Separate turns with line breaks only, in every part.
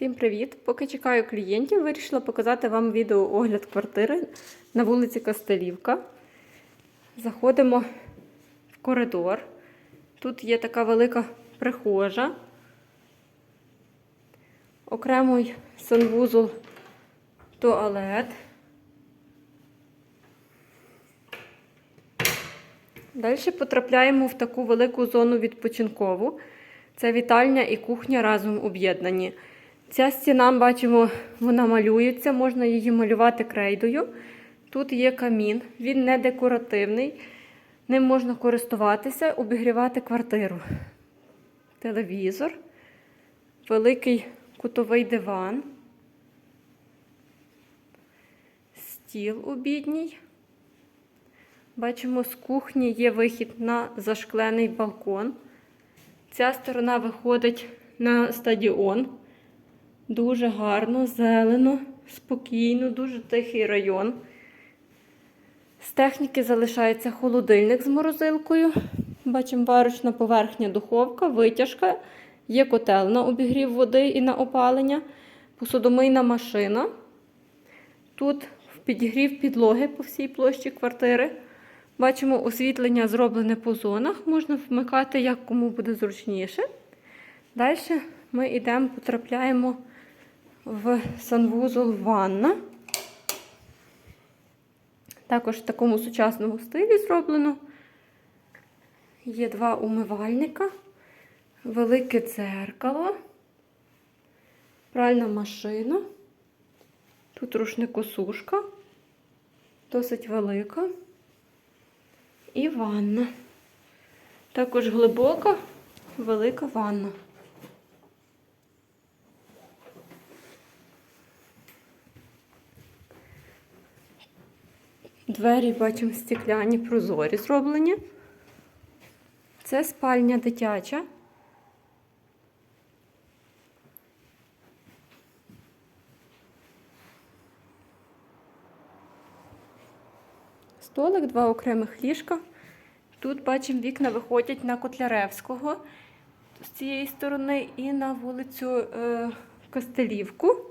Всім привіт! Поки чекаю клієнтів, вирішила показати вам відео огляд квартири на вулиці Костелівка. Заходимо в коридор. Тут є така велика прихожа, окремий санвузол, туалет. Далі потрапляємо в таку велику зону відпочинкову. Це вітальня і кухня разом об'єднані. Ця стіна, бачимо, вона малюється, можна її малювати крейдою. Тут є камін, він не декоративний, ним можна користуватися, обігрівати квартиру. Телевізор, великий кутовий диван, стіл обідній. Бачимо, з кухні є вихід на зашклений балкон. Ця сторона виходить на стадіон. Дуже гарно, зелено, спокійно, дуже тихий район. З техніки залишається холодильник з морозилкою. Бачимо варочна поверхня, духовка, витяжка, є котел на обігрів води і на опалення, посудомийна машина. Тут підігрів підлоги по всій площі квартири. Бачимо, освітлення зроблене по зонах, можна вмикати, як кому буде зручніше. Далі ми йдемо, потрапляємо в санвузол ванна. Також в такому сучасному стилі зроблено. Є два умивальника, велике дзеркало, пральна машина. Тут рушникосушка, досить велика. І ванна. Також глибока, велика ванна. Двері, бачимо, стекляні, прозорі зроблені. Це спальня дитяча. Столик, два окремих ліжка. Тут бачимо, вікна виходять на Котляревського з цієї сторони і на вулицю е, Костелівку.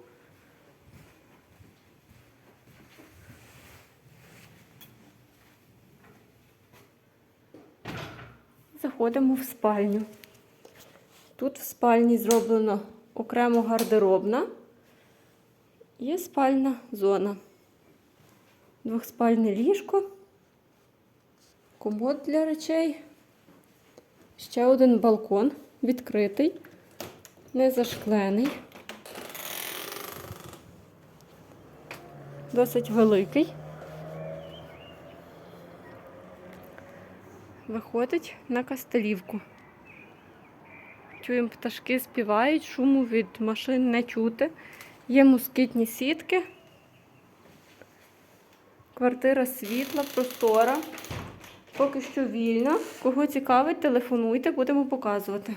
Заходимо в спальню. Тут в спальні зроблено окремо гардеробна. Є спальна зона. Двохспальне ліжко, комод для речей, ще один балкон відкритий, не зашклений, досить великий. Виходить на кастелівку. Чуємо, пташки співають, шуму від машин не чути. Є москітні сітки. Квартира світла, простора. Поки що вільна. Кого цікавить, телефонуйте, будемо показувати.